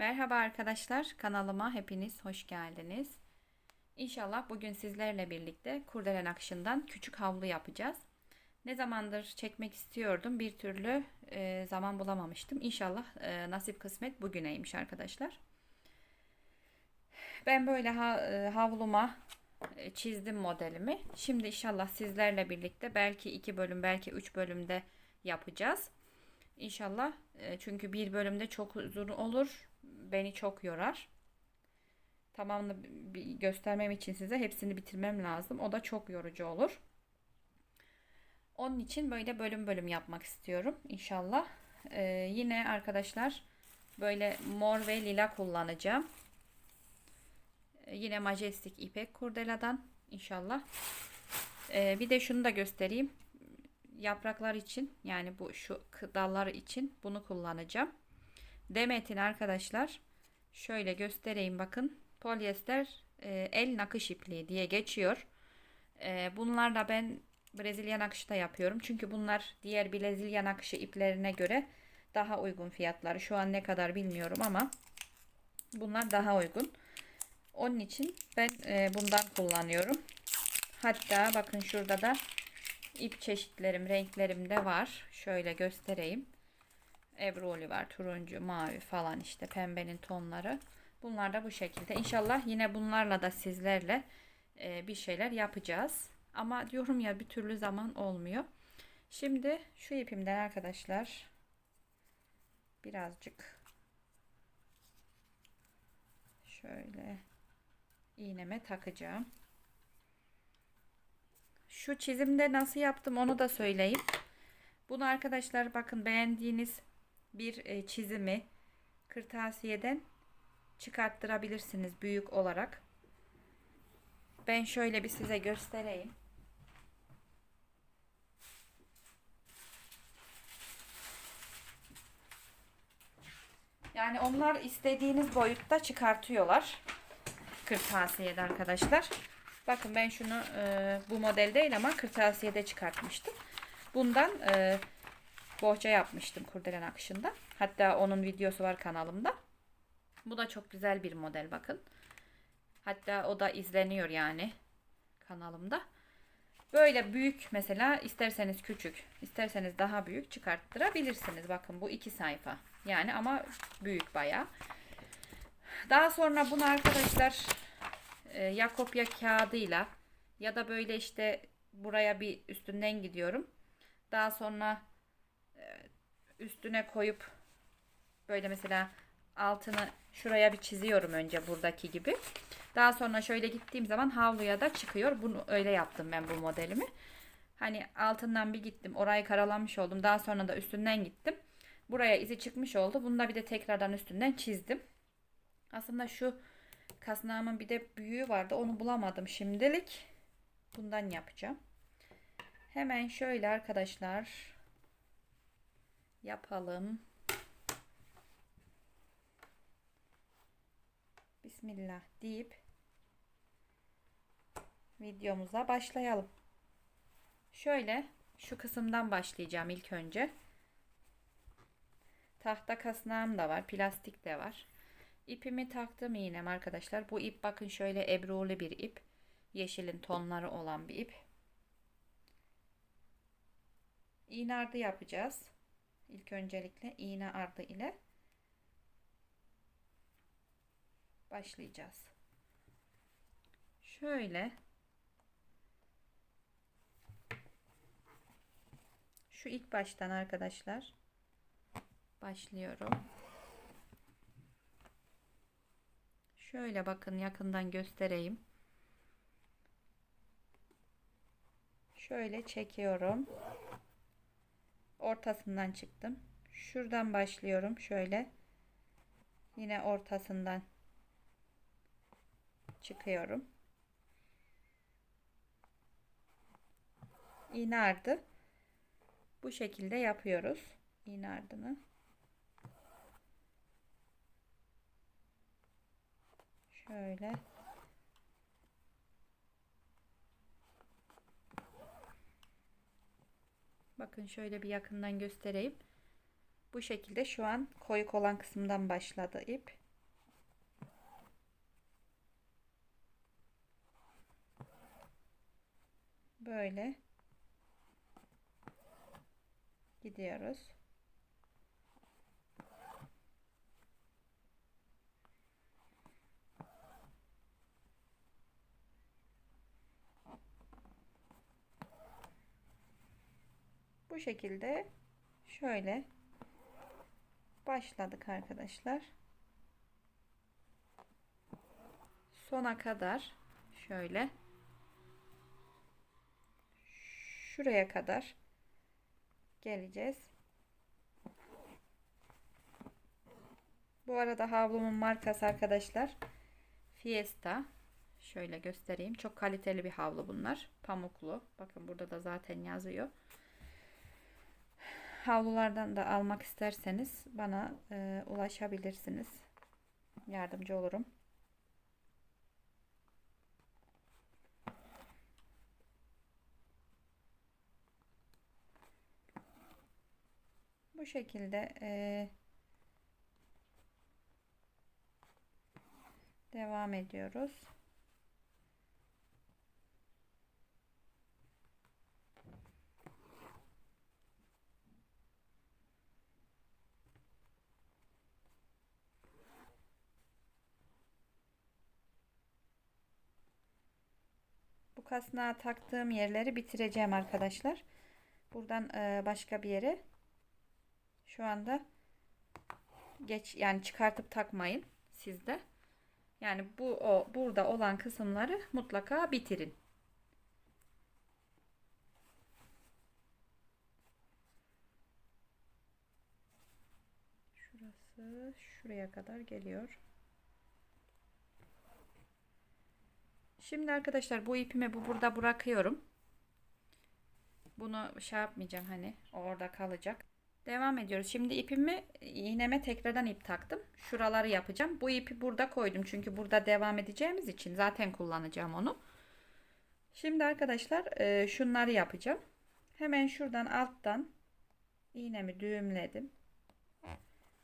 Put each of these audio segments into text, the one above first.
Merhaba arkadaşlar, kanalıma hepiniz hoş geldiniz. İnşallah bugün sizlerle birlikte kurdelen akışından küçük havlu yapacağız. Ne zamandır çekmek istiyordum, bir türlü e, zaman bulamamıştım. İnşallah e, nasip kısmet bugüneymiş arkadaşlar. Ben böyle e, havluma çizdim modelimi. Şimdi inşallah sizlerle birlikte belki iki bölüm, belki üç bölümde yapacağız. İnşallah çünkü bir bölümde çok uzun olur. Beni çok yorar. Tamamını göstermem için size hepsini bitirmem lazım. O da çok yorucu olur. Onun için böyle bölüm bölüm yapmak istiyorum inşallah. Ee, yine arkadaşlar böyle mor ve lila kullanacağım. Ee, yine majestik ipek kurdeladan inşallah. Ee, bir de şunu da göstereyim yapraklar için yani bu şu dallar için bunu kullanacağım. Demet'in arkadaşlar şöyle göstereyim bakın polyester e, el nakış ipliği diye geçiyor. E, bunlar da ben Brezilya nakışı da yapıyorum. Çünkü bunlar diğer Brezilya nakışı iplerine göre daha uygun fiyatları. Şu an ne kadar bilmiyorum ama bunlar daha uygun. Onun için ben e, bundan kullanıyorum. Hatta bakın şurada da ip çeşitlerim, renklerim de var. Şöyle göstereyim. Ebroli var, turuncu, mavi falan işte pembenin tonları. Bunlar da bu şekilde. İnşallah yine bunlarla da sizlerle e, bir şeyler yapacağız. Ama diyorum ya bir türlü zaman olmuyor. Şimdi şu ipimden arkadaşlar birazcık şöyle iğneme takacağım. Şu çizimde nasıl yaptım onu da söyleyeyim. Bunu arkadaşlar bakın beğendiğiniz bir e, çizimi kırtasiyeden çıkarttırabilirsiniz büyük olarak. Ben şöyle bir size göstereyim. Yani onlar istediğiniz boyutta çıkartıyorlar. Kırtasiyede arkadaşlar. Bakın ben şunu e, bu model değil ama kırtasiyede çıkartmıştım. Bundan e, bohça yapmıştım kurdelen akışında. Hatta onun videosu var kanalımda. Bu da çok güzel bir model bakın. Hatta o da izleniyor yani kanalımda. Böyle büyük mesela isterseniz küçük, isterseniz daha büyük çıkarttırabilirsiniz. Bakın bu iki sayfa. Yani ama büyük bayağı. Daha sonra bunu arkadaşlar e, ya kopya kağıdıyla ya da böyle işte buraya bir üstünden gidiyorum. Daha sonra üstüne koyup böyle mesela altını şuraya bir çiziyorum önce buradaki gibi. Daha sonra şöyle gittiğim zaman havluya da çıkıyor. Bunu öyle yaptım ben bu modelimi. Hani altından bir gittim. Orayı karalamış oldum. Daha sonra da üstünden gittim. Buraya izi çıkmış oldu. Bunu da bir de tekrardan üstünden çizdim. Aslında şu kasnağımın bir de büyüğü vardı. Onu bulamadım şimdilik. Bundan yapacağım. Hemen şöyle arkadaşlar yapalım. Bismillah deyip videomuza başlayalım. Şöyle şu kısımdan başlayacağım ilk önce. Tahta kasnağım da var, plastik de var. İpimi taktım iğnem arkadaşlar. Bu ip bakın şöyle ebrulu bir ip. Yeşilin tonları olan bir ip. İğne ardı yapacağız. İlk öncelikle iğne ardı ile başlayacağız. Şöyle şu ilk baştan arkadaşlar başlıyorum. Şöyle bakın yakından göstereyim. Şöyle çekiyorum. Ortasından çıktım. Şuradan başlıyorum. Şöyle. Yine ortasından çıkıyorum. İğne ardı. Bu şekilde yapıyoruz. İğne ardını. Şöyle. Bakın şöyle bir yakından göstereyim. Bu şekilde şu an koyuk olan kısımdan başladı ip. Böyle gidiyoruz. Bu şekilde şöyle başladık arkadaşlar. Sona kadar şöyle şuraya kadar geleceğiz. Bu arada havlumun markası arkadaşlar Fiesta. Şöyle göstereyim. Çok kaliteli bir havlu bunlar. Pamuklu. Bakın burada da zaten yazıyor. Havlulardan da almak isterseniz bana e, ulaşabilirsiniz. Yardımcı olurum. Bu şekilde e, devam ediyoruz. Kasnağa taktığım yerleri bitireceğim arkadaşlar. Buradan e, başka bir yere şu anda geç yani çıkartıp takmayın sizde. Yani bu o burada olan kısımları mutlaka bitirin. Şurası şuraya kadar geliyor. Şimdi arkadaşlar bu ipimi bu burada bırakıyorum. Bunu şey yapmayacağım hani orada kalacak. Devam ediyoruz. Şimdi ipimi iğneme tekrardan ip taktım. Şuraları yapacağım. Bu ipi burada koydum. Çünkü burada devam edeceğimiz için zaten kullanacağım onu. Şimdi arkadaşlar e, şunları yapacağım. Hemen şuradan alttan iğnemi düğümledim.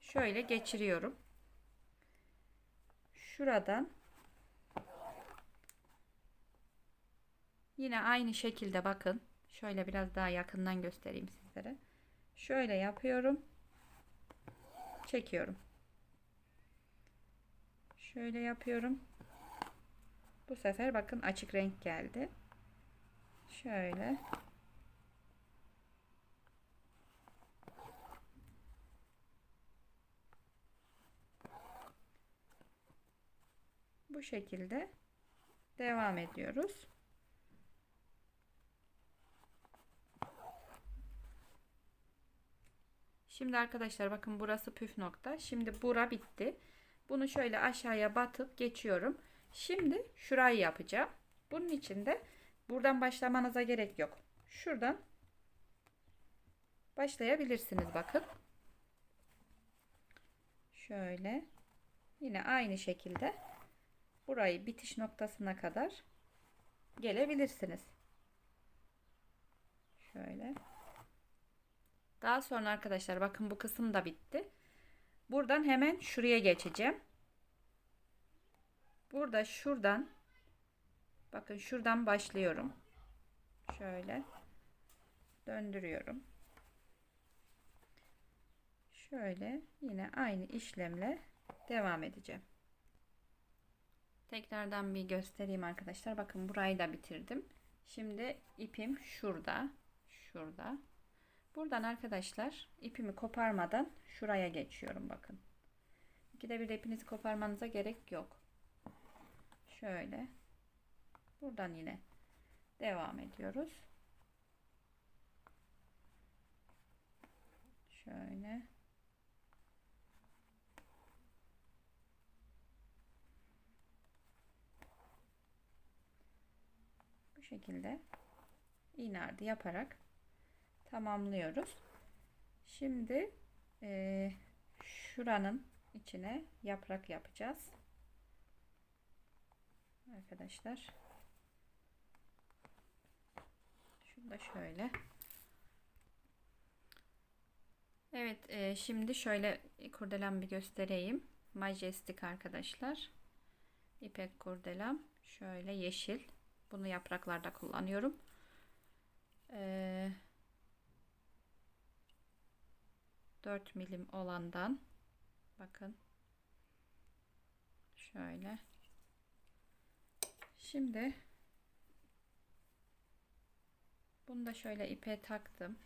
Şöyle geçiriyorum. Şuradan yine aynı şekilde bakın. Şöyle biraz daha yakından göstereyim sizlere. Şöyle yapıyorum. Çekiyorum. Şöyle yapıyorum. Bu sefer bakın açık renk geldi. Şöyle. Bu şekilde devam ediyoruz. Şimdi arkadaşlar bakın burası püf nokta. Şimdi bura bitti. Bunu şöyle aşağıya batıp geçiyorum. Şimdi şurayı yapacağım. Bunun için de buradan başlamanıza gerek yok. Şuradan başlayabilirsiniz bakın. Şöyle yine aynı şekilde burayı bitiş noktasına kadar gelebilirsiniz. Şöyle. Daha sonra arkadaşlar bakın bu kısım da bitti. Buradan hemen şuraya geçeceğim. Burada şuradan bakın şuradan başlıyorum. Şöyle döndürüyorum. Şöyle yine aynı işlemle devam edeceğim. Tekrardan bir göstereyim arkadaşlar. Bakın burayı da bitirdim. Şimdi ipim şurada. Şurada. Buradan arkadaşlar ipimi koparmadan şuraya geçiyorum bakın. İkide bir ipinizi koparmanıza gerek yok. Şöyle. Buradan yine devam ediyoruz. Şöyle. Bu şekilde iğne ardı yaparak tamamlıyoruz. Şimdi e, şuranın içine yaprak yapacağız. Arkadaşlar. Şunu da şöyle. Evet e, şimdi şöyle kurdelem bir göstereyim. Majestic arkadaşlar. İpek kurdelem. Şöyle yeşil. Bunu yapraklarda kullanıyorum. 4 milim olandan bakın. Şöyle. Şimdi bunu da şöyle ipe taktım.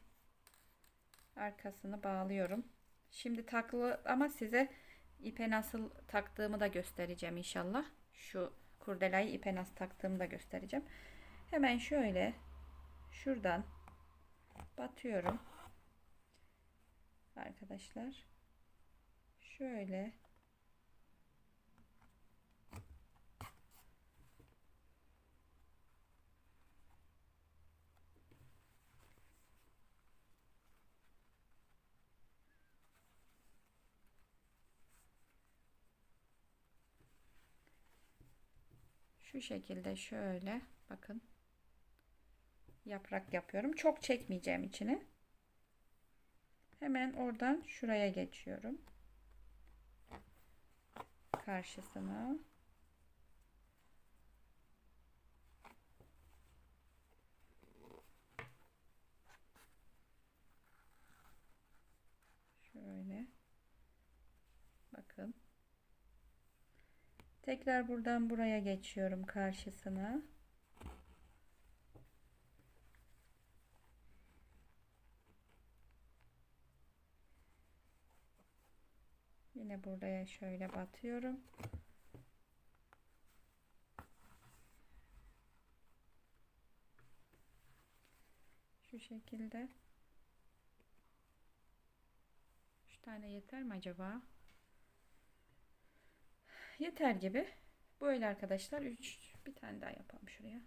Arkasını bağlıyorum. Şimdi taklı ama size ipe nasıl taktığımı da göstereceğim inşallah. Şu kurdelayı ipe nasıl taktığımı da göstereceğim. Hemen şöyle şuradan batıyorum arkadaşlar. Şöyle. Şu şekilde şöyle bakın. Yaprak yapıyorum. Çok çekmeyeceğim içine Hemen oradan şuraya geçiyorum. Karşısına. Şöyle. Bakın. Tekrar buradan buraya geçiyorum karşısına. Buraya şöyle batıyorum. Şu şekilde. Üç tane yeter mi acaba? Yeter gibi. Böyle arkadaşlar. Üç, bir tane daha yapalım şuraya.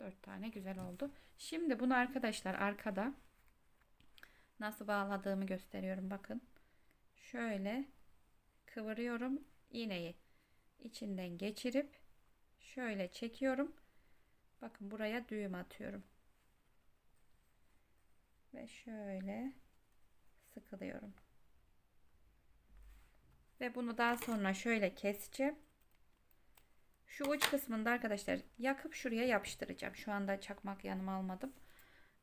Evet, dört tane güzel oldu. Şimdi bunu arkadaşlar arkada nasıl bağladığımı gösteriyorum. Bakın. Şöyle kıvırıyorum iğneyi içinden geçirip şöyle çekiyorum. Bakın buraya düğüm atıyorum. Ve şöyle sıkılıyorum. Ve bunu daha sonra şöyle keseceğim. Şu uç kısmında arkadaşlar yakıp şuraya yapıştıracağım. Şu anda çakmak yanıma almadım.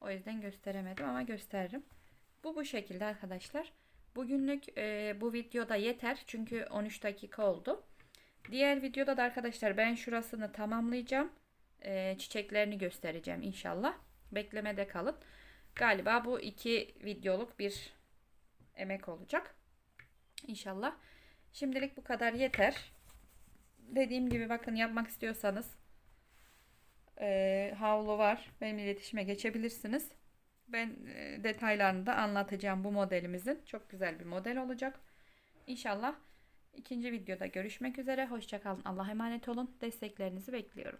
O yüzden gösteremedim ama gösteririm. Bu bu şekilde arkadaşlar. Bugünlük e, bu videoda yeter. Çünkü 13 dakika oldu. Diğer videoda da arkadaşlar ben şurasını tamamlayacağım. E, çiçeklerini göstereceğim inşallah. Beklemede kalın. Galiba bu iki videoluk bir emek olacak. İnşallah. Şimdilik bu kadar yeter dediğim gibi bakın yapmak istiyorsanız e, havlu var. Benim iletişime geçebilirsiniz. Ben e, detaylarını da anlatacağım bu modelimizin. Çok güzel bir model olacak. İnşallah ikinci videoda görüşmek üzere. Hoşçakalın. Allah'a emanet olun. Desteklerinizi bekliyorum.